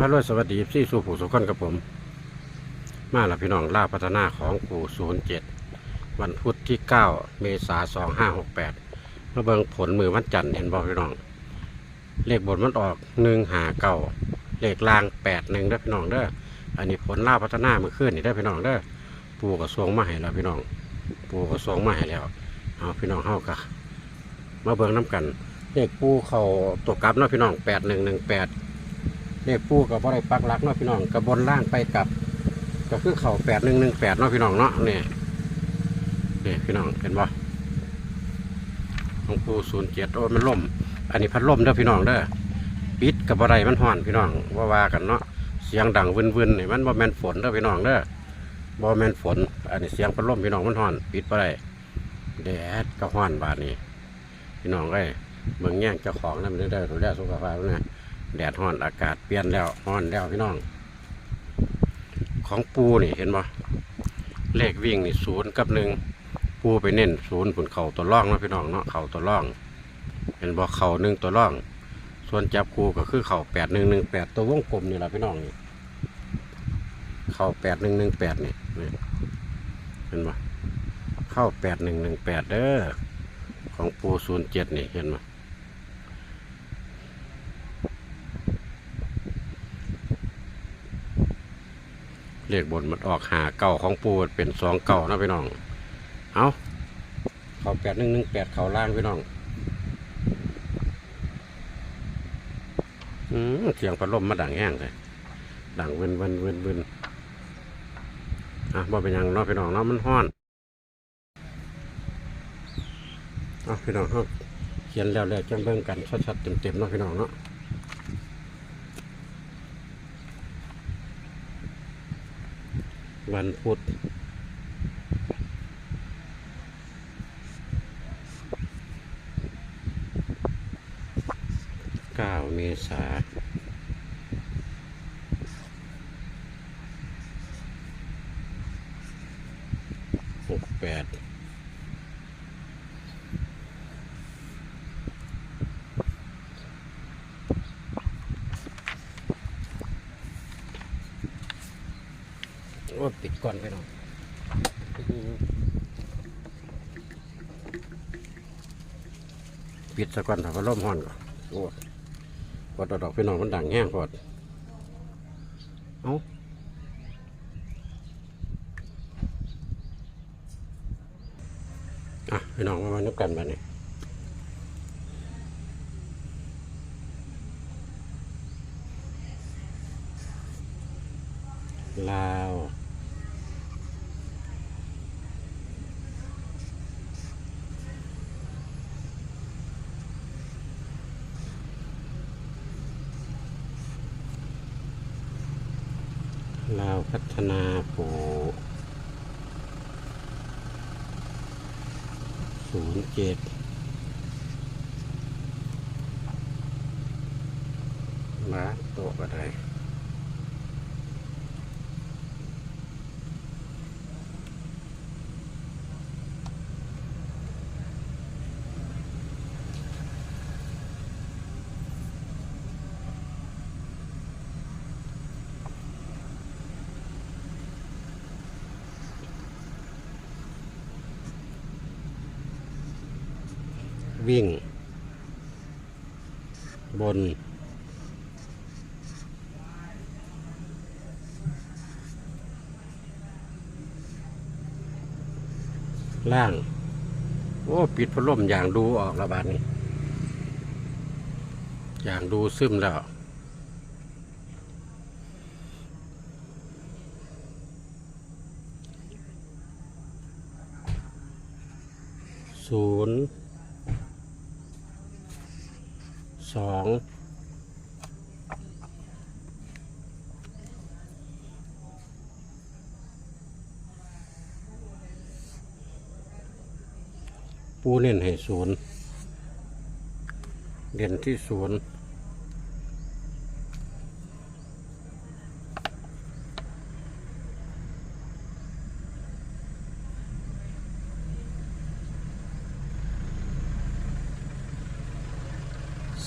พระรวยสวัสดีพี่สู่ผู้สุขคนกับผม มาล้วพี่น้องล่าพัฒนาของปู่ศูนย์เจ็ดวันพุธที่9เมษาสองห้าหกแปดมาเบิงผลมือวันจันทร์เห็นบอกพี่น้อง เลขบนมันออกหนึ่งหาเก้าเลขล่างแปดหนึ่งได้พี่น้องเด้ออันนี้ผลล่าพัฒนาเมื่อคืนนี่ได้พี่น้องเด้อปู่กระทรวงมาให้แล้วพี่น้อง ปู่กระทรวงมาให้แล้วเอาพี่น้องเฮากะมาเบิงน้กันเลขปู่เขาตัวกลับเนาะพี่น้องแปดหนึ่งหนึ่งแปด เลขปูกับบ่ได้ปักหลักเนาะพี่น้องกับบนล่างไปกลับ ก็คือเข่าแปดหนึ่งหนึ่งแปดเนาะพี่น้องเนาะนี่นี่พี่น้องเห็นบ่ของปูศูนย์เจ็ดโอ้ยมันล่ม อันนี้พัดลมเด้อพี่น้องเด้อปิดกับบ่ได้มันห่อนพี่น้องว่าว่ากันเนาะเสียงดังวึนๆนี่มันบ่แมนฝนเด้อพี่น้องเด้อบ่แมนฝน อันนี้เสียงพัดลมพี่น้องมันห่อน ปิดบ่ได้แดดก็ห่อนบาดนี้พี่น้องเอ้เบิ่งแย่งเจ้าของนั่นเด้อดูแลสุขภาพนะ แดดฮ้อนอากาศเปลี่ยนแล้วฮ้อนแล้วพี่น้อง ของปูนี่เห็นบ่เลขวิ่งนี่ศูนย์กับหนึ่งปูไปเน้นศูนย์ผุนเข่าตัวร่องนะพี่น้องเนาะเข่าตัวร่องเห็นบ่เข่าหนึ่งตัวร่อง ส่วนจับคูก็คือเข่าแปดหนึ่งหนึ่งแปดตัววงกลมนี่แหละพี่น้องนี่เข่าแปดหนึ่งหนึ่งแปดนี่นี่เห็นบ่เข้าแปดหนึ่งหนึ่งแปดเด้อของปูศูนย์เจ็ดนี่เห็นบ่ เลขบนมันออกหาเก่าของปูเป็นสองเก่านะพี่น้อง เอาเขาแปดหนึ่งหนึ่งแปดเขาล่างพี่น้องอืมเสียงพัดลมมาดังแห้งเลยดังเวินเวินเวินเวินอะบ่เป็นยังเนาะพี่น้องเนาะมันห้อนเอาพี่น้องเขาเขียนแล้วแล้วจังเบิ่งกันชัดๆเต็มๆเนาะพี่น้องเนาะ วันพุธเก้าเมษาหกแปด โอ้ปิดก่อนไปหน่อยปิดสะก่อนถ้าพัดลมห้อนก่อนโอ้พอดดอกพี่น้องมันดังแห้งพอดเอาอะพี่น้องมามานึกกันไปนี่ลาว พัฒนาปู่ศูนย์เจ็ดมาโตะก็ได้ วิ่ง บน ล่าง โอ้ ปิดพัดลมอย่างดูออกระบาดนี้ อย่างดูซึมแล้วศูนย์ สองปูเน้นให้ศูนย์เด่นที่ศูนย์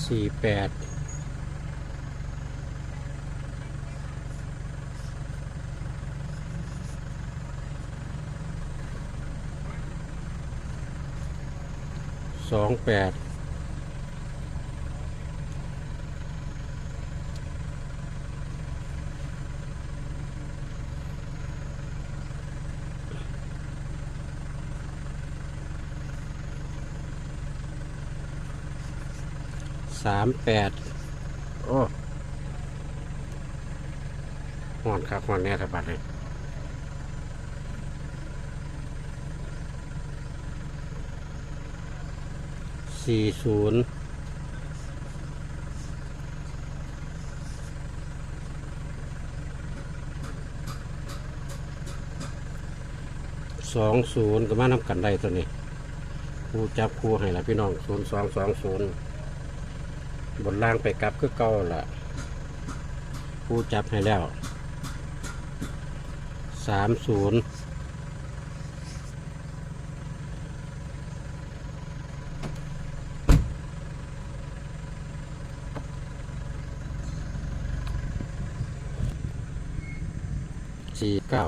สี่แปดสองแปด สามแปดโอ้หอนครับหอนแน่ทบัดเลยสี่ศูนย์สองศูนย์ก็มานำกันได้ตัวนี้ครูจับครูให้ละพี่น้องศูนย์สองสองศูนย์ บนล่างไปกลับก็เก่าละครูจับให้แล้วสามศูนย์สี่เก้า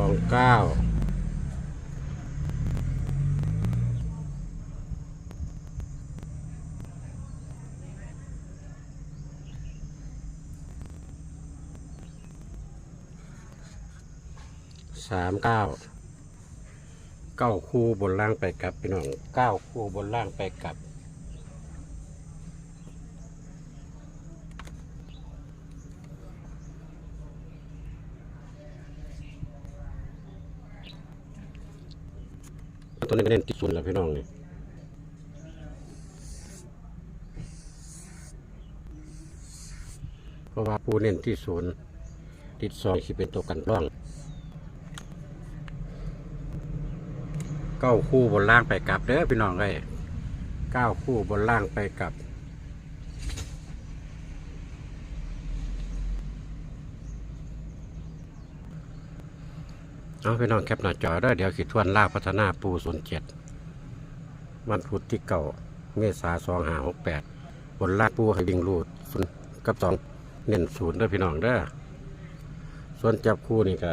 องเก้าสามเก้าเก้าคู่บนล่างไปกลับพี่น้องเก้าคู่บนล่างไปกลับ ตัวนี้ก็เล่นติดศูนย์แล้วพี่น้องนี่เพราะว่าปูเน้นที่ศูนย์ติดซองที่เป็นตัวกันร่องเก้าคู่บนล่างไปกลับเด้อพี่น้องเลยเก้าคู่บนล่างไปกลับ เอาพี่น้องแคปหน้าจอได้เดี๋ยวขีดทวนล่าพัฒนาปูศูนย์เจ็ดวันพุธที่เก่าเมษาสองหาหกแปดบนลากปูให้วิ่งรูดศูนย์กับสองเน้นศูนย์ด้อพี่น้องเด้อส่วนจับคู่นี่ก็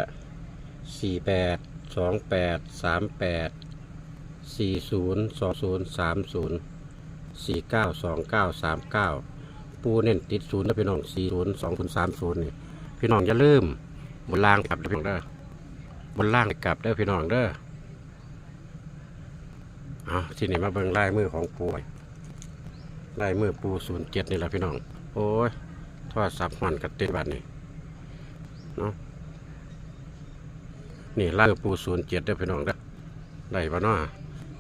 สี่แปดสองแปดสามแปดสี่ศูนย์สองศูนย์สามศูนย์สี่เก้าสองเก้าสามเก้าปูเน้นติดศูนย์เด้พี่น้องสี่ศูนย์สองศูนย์สามศูนย์นี่พี่น้องอย่าลืมบนลางกลับเด้อพี่น้องเด้อ บนล่างกลับเด้อพี่น้องเด้อเอาที่นี่มาเบิ่งลายมือของปูไลายมือปูศูนย์เจ็ดนี่แหละพี่น้อง โอ้ยทอดสับมันกับเต้นบัดนี่เนาะนี่ลายมือปูศูนย์เจ็ดเด้อพี่น้องเด้อได้ปะเนาะ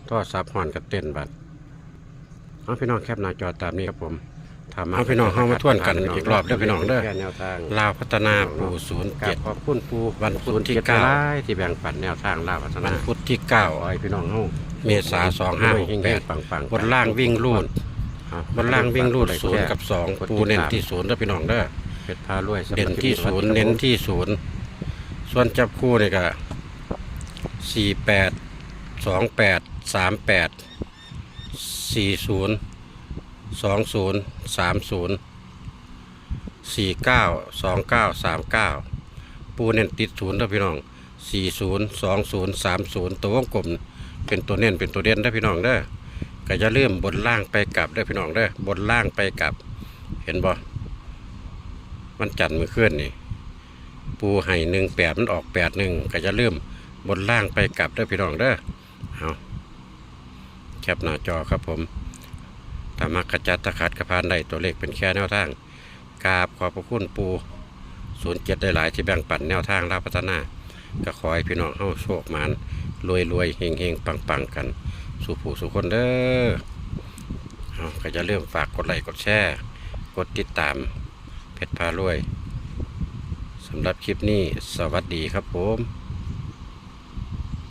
ทอดสับมันกับเต้นบัดเอาพี่น้องแคปหน้าจอตามนี้ครับผม เอาพี่น้องเข้ามาทวนกันอีกรอบเด้อพี่น้องเด้อแนวทางลาวพัฒนาปูศูนย์กราเจ็บดขอบคุณปูวันพุธที่เก้าเก้าที่แบ่งปันแนวทางลาวพัฒวันานพุธที่เก้าไอ้พี่น้องเฮาเมษาสองห้าหกแปดปังปังบนล่างวิ่งรูดอะบนล่างวิ่งรูดศูนย์กับสองปูเน้นที่ศูนย์เด้อพี่น้องเด้อเพชรพารวยสำหรับเด่นที่ศูนย์เน้นที่ศูนย์ส่วนจับคู่นี่ก็สี่แปดสองแปดสามแปดสี่ศูนย์ สองศูนย์สามศูนย์สี่เก้าสองเก้าสามเก้าปูเน้นติดศูนย์เด้พี่น้องสี่ศูนย์สองศูนย์สามศูนย์ตัววงกลมเป็นตัวเน้นเป็นตัวเด่นเด้พี่น้องเด้อก็จะเริ่มบนล่างไปกลับเด้อพี่น้องเด้อบนล่างไปกลับ เห็นบ่มันจันมือเคลื่อนนี่ปูให้หนึ่งแปดมันออกแปดหนึ่งก็จะเริ่มบนล่างไปกลับเด้อพี่น้องเด้อเอาแคปหน้าจอครับผม ถ้ามักกระจัดตะขัดกระพานได้ตัวเลขเป็นแค่แนวทางกราบขอบพระคุณปูศูนย์เจ็ดได้หลายที่แบ่งปันแนวทางราพัฒนา ก็ขอให้พี่น้องเฮาโชคมานรวยรวยเฮงเฮงปังปังกัน สู่ผู้สู่คนเด้อเอาก็จะเริ่มฝากกดไลค์กดแชร์กดติดตามเพชรพารวยสำหรับคลิปนี้สวัสดีครับผม